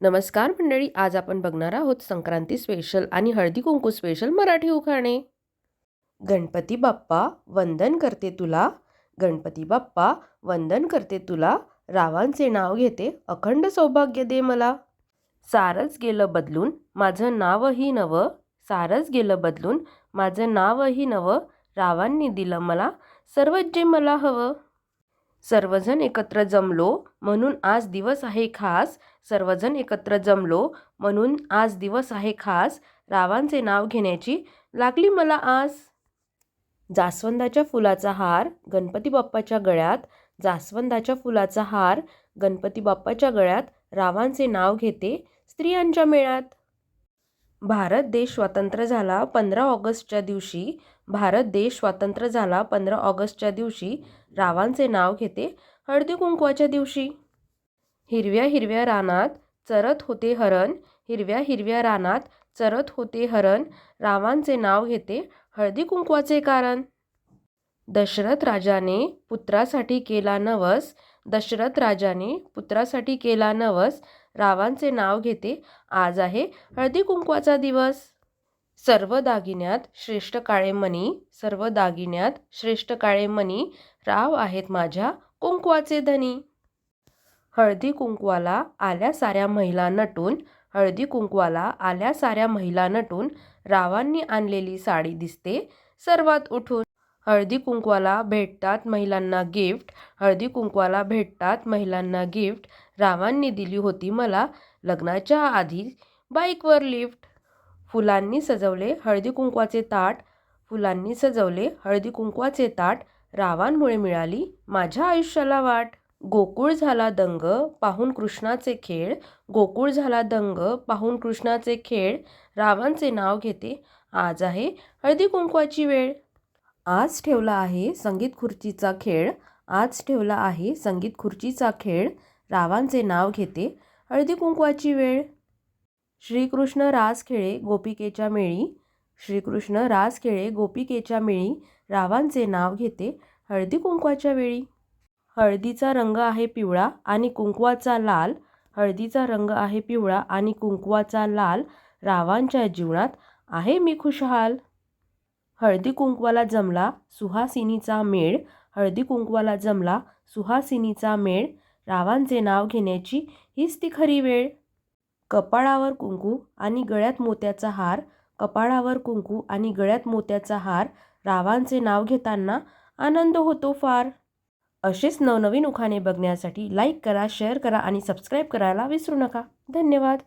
नमस्कार मंडळी आज आपण बघणार आहोत संक्रांती स्पेशल आणि हळदी कुंकू स्पेशल मराठी उखाणे. गणपती बाप्पा वंदन करते तुला. गणपती बाप्पा वंदन करते तुला. रावांचे नाव घेते अखंड सौभाग्य दे मला. सारच गेलं बदलून माझं नावही नवं. सारच गेलं बदलून माझं नावही नवं. रावांनी दिलं मला सर्वच जे मला हवं. सर्वजण एकत्र जमलो म्हणून आज दिवस आहे खास. सर्वजण एकत्र जमलो म्हणून आज दिवस आहे खास. रावांचे नाव घेण्याची लागली मला आस. जास्वंदाच्या फुलाचा हार गणपती बाप्पाच्या गळ्यात. जास्वंदाच्या फुलाचा हार गणपती बाप्पाच्या गळ्यात. रावांचे नाव घेते स्त्रियांच्या मेळ्यात. भारत देश स्वतंत्र झाला पंधरा ऑगस्टच्या दिवशी. भारत देश स्वतंत्र झाला पंधरा ऑगस्टच्या दिवशी. रावांचे नाव घेते हळदी कुंकवाच्या दिवशी. हिरव्या हिरव्या रानात चरत होते हरण. हिरव्या हिरव्या रानात चरत होते हरण. रावांचे नाव घेते हळदी कुंकवाचे कारण. दशरथ राजाने पुत्रासाठी केला नवस. दशरथ राजाने पुत्रासाठी केला नवस. रावांचे नाव घेते आज आहे हळदी कुंकवाचा दिवस. सर्व दागिन्यात श्रेष्ठ काळे मणी सर्व दागिन्यात श्रेष्ठ काळे मणी राव आहेत माझ्या कुंकवाचे धनी. हळदी कुंकवाला आल्या साऱ्या महिला नटून हळदी कुंकवाला आल्या साऱ्या महिला नटून रावांनी आणलेली साडी दिसते सर्वात उठून. हळदी कुंकवाला भेटतात महिलांना गिफ्ट. हळदी कुंकवाला भेटतात महिलांना गिफ्ट. रावांनी दिली होती मला लग्नाच्या आधी बाईकवर लिफ्ट. फुलांनी सजवले हळदी कुंकवाचे ताट. फुलांनी सजवले हळदी कुंकवाचे ताट. रावांमुळे मिळाली माझ्या आयुष्याला वाट. गोकुळ झाला दंग पाहून कृष्णाचे खेळ. गोकुळ झाला दंग पाहून कृष्णाचे खेळ. रावांचे नाव घेते. आज आहे हळदी कुंकवाची वेळ. आज ठेवला आहे संगीत खुर्चीचा खेळ. आज ठेवला आहे संगीत खुर्चीचा खेळ. रावांचे नाव घेते. हळदी कुंकवाची वेळ. श्रीकृष्ण रास खेळे गोपिकेच्या मेळी. श्रीकृष्ण रास खेळे गोपिकेच्या मेळी. रावांचे नाव घेते. हळदी कुंकवाच्या वेळी. हळदीचा रंग आहे पिवळा आणि कुंकवाचा लाल. हळदीचा रंग आहे पिवळा आणि कुंकवाचा लाल. रावांच्या जीवनात आहे मी खुशहाल. हळदी कुंकवाला जमला सुहासिनीचा मेळ हळदी कुंकवाला जमला सुहासिनीचा मेळ रावांचे नाव घेण्याची हीच ती खरी वेळ. कपाळावर कुंकू आणि गळ्यात मोत्याचा हार कपाळावर कुंकू आणि गळ्यात मोत्याचा हार रावांचे नाव घेताना आनंद होतो फार. असेच नवनवीन उखाणे बघण्यासाठी लाईक करा शेअर करा आणि सबस्क्राईब करायला विसरू नका. धन्यवाद.